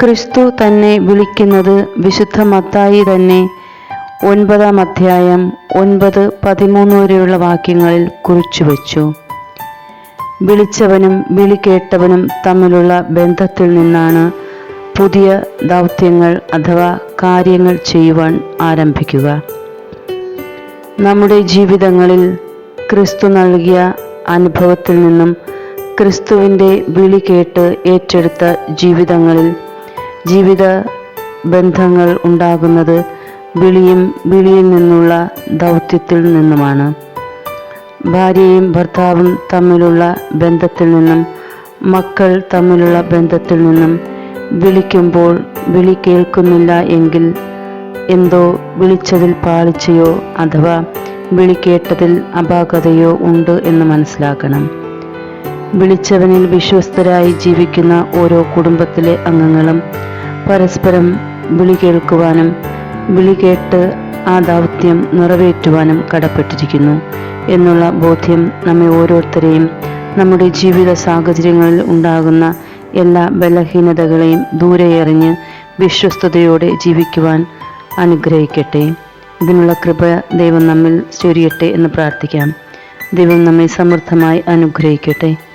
ക്രിസ്തു തന്നെ വിളിക്കുന്നത് വിശുദ്ധ മത്തായി തന്നെ ഒൻപതാം അധ്യായം ഒൻപത് പതിമൂന്ന് വരെയുള്ള വാക്യങ്ങളിൽ കുറിച്ചു വച്ചു. വിളിച്ചവനും വിളി കേട്ടവനും തമ്മിലുള്ള ബന്ധത്തിൽ നിന്നാണ് പുതിയ ദൗത്യങ്ങൾ അഥവാ കാര്യങ്ങൾ ചെയ്യുവാൻ ആരംഭിക്കുക. നമ്മുടെ ജീവിതങ്ങളിൽ ക്രിസ്തു നൽകിയ അനുഭവത്തിൽ നിന്നും ക്രിസ്തുവിന്റെ വിളി കേട്ട് ഏറ്റെടുത്ത ജീവിതങ്ങളിൽ ജീവിത ബന്ധങ്ങൾ ഉണ്ടാകുന്നത് വിളിയും വിളിയിൽ നിന്നുള്ള ദൗത്യത്തിൽ നിന്നുമാണ്. ഭാര്യയും ഭർത്താവും തമ്മിലുള്ള ബന്ധത്തിൽ നിന്നും മക്കൾ തമ്മിലുള്ള ബന്ധത്തിൽ നിന്നും വിളിക്കുമ്പോൾ വിളി കേൾക്കുന്നില്ല എങ്കിൽ എന്തോ വിളിച്ചതിൽ പാളിച്ചയോ അഥവാ വിളി കേട്ടതിൽ അപാകതയോ ഉണ്ട് എന്ന് മനസ്സിലാക്കണം. വിളിച്ചവനിൽ വിശ്വസ്തരായി ജീവിക്കുന്ന ഓരോ കുടുംബത്തിലെ അംഗങ്ങളും പരസ്പരം വിളി കേൾക്കുവാനും വിളി കേട്ട് ആ ദൗത്യം നിറവേറ്റുവാനും കടപ്പെട്ടിരിക്കുന്നു എന്നുള്ള ബോധ്യം നമ്മെ ഓരോരുത്തരെയും നമ്മുടെ ജീവിത സാഹചര്യങ്ങളിൽ ഉണ്ടാകുന്ന എല്ലാ ബലഹീനതകളെയും ദൂരെ എറിഞ്ഞ് വിശ്വസ്തയോടെ ജീവിക്കുവാൻ അനുഗ്രഹിക്കട്ടെ. ഇതിനുള്ള കൃപ ദൈവം നമ്മിൽ ചൊരിയട്ടെ എന്ന് പ്രാർത്ഥിക്കാം. ദൈവം നമ്മെ സമൃദ്ധമായി അനുഗ്രഹിക്കട്ടെ.